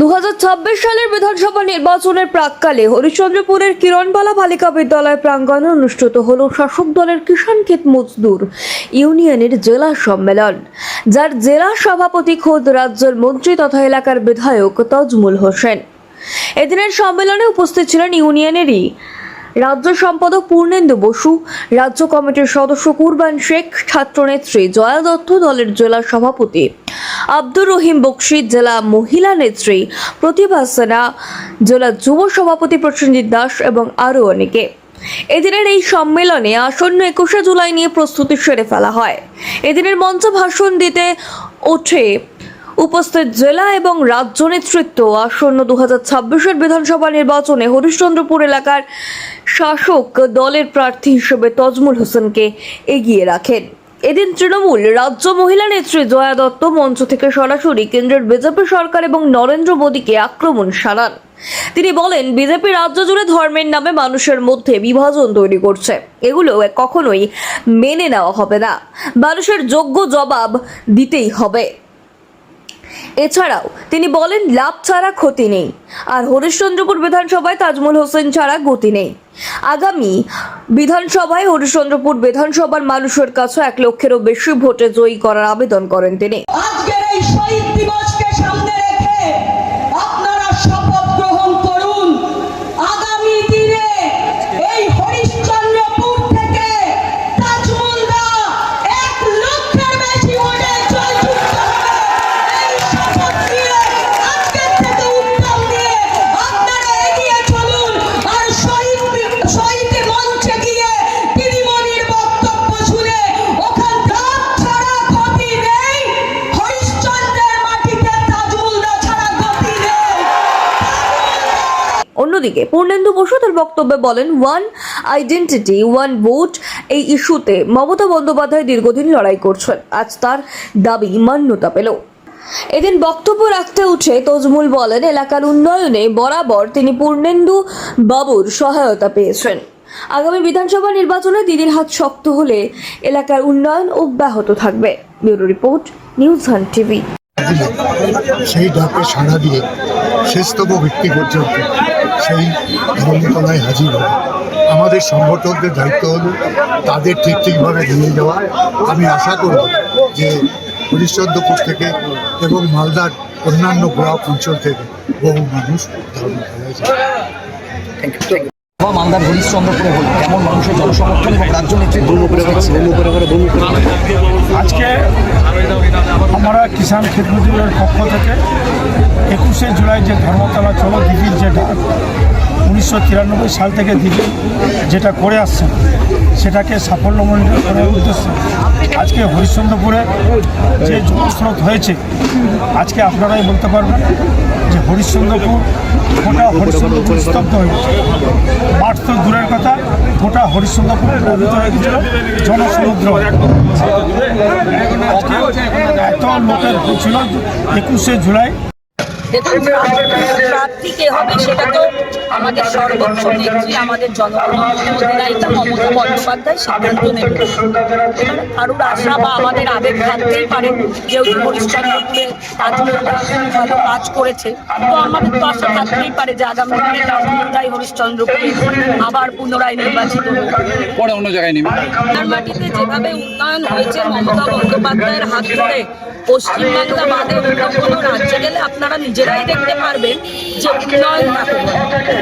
দু হাজার ছাব্বিশ সালের বিধানসভা নির্বাচনের প্রাককালে হরিশ্চন্দ্রপুরের কিরণবালা বালিকা বিদ্যালয় প্রাঙ্গণে অনুষ্ঠিত হল শাসক দলের কিষাণ ক্ষেত মজদুর ইউনিয়নের জেলা সম্মেলন, যার জেলা সভাপতি খোদ রাজ্যের মন্ত্রী তথা এলাকার বিধায়ক তজমুল হোসেন। এদিনের সম্মেলনে উপস্থিত ছিলেন ইউনিয়নেরই রাজ্য সম্পাদক পূর্ণেন্দু বসু, রাজ্য কমিটির সদস্য কুরবান শেখ, ছাত্রনেত্রী জয়া দত্ত, দলের জেলা সভাপতি আব্দুর রহিম বক্সি, জেলা মহিলা নেত্রী, প্রতিভা সেনা, জেলা যুব সভাপতি প্রসেনজিৎ দাস এবং আরও অনেকে। এদিনের এই সম্মেলনে আসন্ন একুশে জুলাই নিয়ে প্রস্তুতি সেরে ফেলা হয়। এদিনের মঞ্চ ভাষণ দিতে ওঠে উপস্থিত জেলা এবং রাজ্য নেতৃত্ব। আসন্ন দু হাজার বিধানসভা নির্বাচনে হরিশ্চন্দ্রপুর এলাকার শাসক দলের প্রার্থী হিসেবে তজমুল হোসেনকে এগিয়ে রাখেন। এদিন তৃণমূল রাজ্য মহিলা নেত্রী জয়া দত্ত মঞ্চ থেকে সরাসরি কেন্দ্রের বিজেপি সরকার এবং নরেন্দ্র মোদীকে আক্রমণ সারান। তিনি বলেন, বিজেপি রাজ্য জুড়ে ধর্মের নামে মানুষের মধ্যে বিভাজন তৈরি করছে। এগুলো কখনোই মেনে নেওয়া হবে না। মানুষের যোগ্য জবাব দিতেই হবে। এছাড়াও তিনি বলেন, লাভ ছাড়া ক্ষতি নেই। আর হরিশ্চন্দ্রপুর বিধানসভায় তাজমুল হোসেন ছাড়া গতি নেই। আগামী বিধানসভায় হরিশ্চন্দ্রপুর বিধানসভার মানুষের কাছে এক লক্ষেরও বেশি ভোটে জয়ী করার আবেদন করেন তিনি। আজকের এই শহীদ দিবসকে সামনে রেখে আপনারা শপথ গ্রহণ করুন। অন্যদিকে পূর্ণেন্দু বসু তার বক্তব্যে বলেন ওয়ান আইডেন্টিটি ওয়ান ভোট এই ইস্যুতে মমতা বন্দ্যোপাধ্যায় দীর্ঘদিন লড়াই করছেন। আজ তার দাবি মান্যতা পেল। এদিন বক্তব্য রাখতে উঠে তজমুল বলেন, এলাকার উন্নয়নে বরাবর তিনি পূর্ণেন্দু বাবুর সহায়তা পেয়েছেন। আগামী বিধানসভা নির্বাচনে দিদির হাত শক্ত হলে এলাকার উন্নয়ন অব্যাহত থাকবে। Bureau report, news hunt TV. সেই ডাকে সাড়া দিয়ে শেষতম ব্যক্তি পর্যন্ত সেই ধর্মতলায় হাজির হবে আমাদের সংগঠকদের দায়িত্ব হলো তাদের ঠিক ঠিকভাবে নিয়ে যাওয়া। আমি আশা করব যে হরিশ্চন্দ্রপুর থেকে এবং মালদার অন্যান্য ব্লক অঞ্চল থেকে বহু মানুষ ধর্মতলায় বা মালদার হরিশ্চন্দ্রপুরে হল। কেমন মানুষের জনসমর্থন এবং রাজ্য নেতৃত্ব? আজকে আমরা কিষাণ ক্ষেত পক্ষ থেকে একুশে জুলাই যে ধর্মতলা চলো দিদির যে উনিশশো তিরানব্বই সাল থেকে দিদি যেটা করে আসছেন, সেটাকে সাফল্যমণ্ডিত করার উদ্দেশ্যে আজকে হরিশ্চন্দ্রপুরে যে জনস্রোত হয়েছে, আজকে আপনারাই বলতে পারবেন যে হরিশ্চন্দ্রপুর গোটা হরিশ্চন্দ্রপুর স্তব্ধ হয়ে গেছে। মাঠ তো দূরের কথা, গোটা হরিশ্চন্দ্রপুর প্লাবিত হয়ে গেছিল জনসমুদ্র। এত লোকের ছিল, একুশে জুলাই দেখুন প্রার্থী কে হবে সেটা তো আমাদের সর্বোচ্চ নেত্রী আমাদের মমতা বন্দ্যোপাধ্যায় সিদ্ধান্ত নেবে কারুর আশা বা আমাদের আবেগ থাকতেই পারে যেহেতু হরিশ্চন্দ্রপুরে ভালো কাজ করেছে তো আমাদের তো আশা থাকতেই পারে যে আগামী দিনে তাজমহলটাই হরিশ্চন্দ্রপুরে আবার পুনরায় নির্বাচিত পরে অন্য জায়গায় নেবে। তার মাটিতে যেভাবে উন্নয়ন হয়েছে মমতা বন্দ্যোপাধ্যায়ের হাত ধরে পশ্চিমবাংলা বাদে অন্য কোনো রাজ্যে গেলে আপনারা নিজেরাই দেখতে পারবেন যে উন্নয়ন কাকে।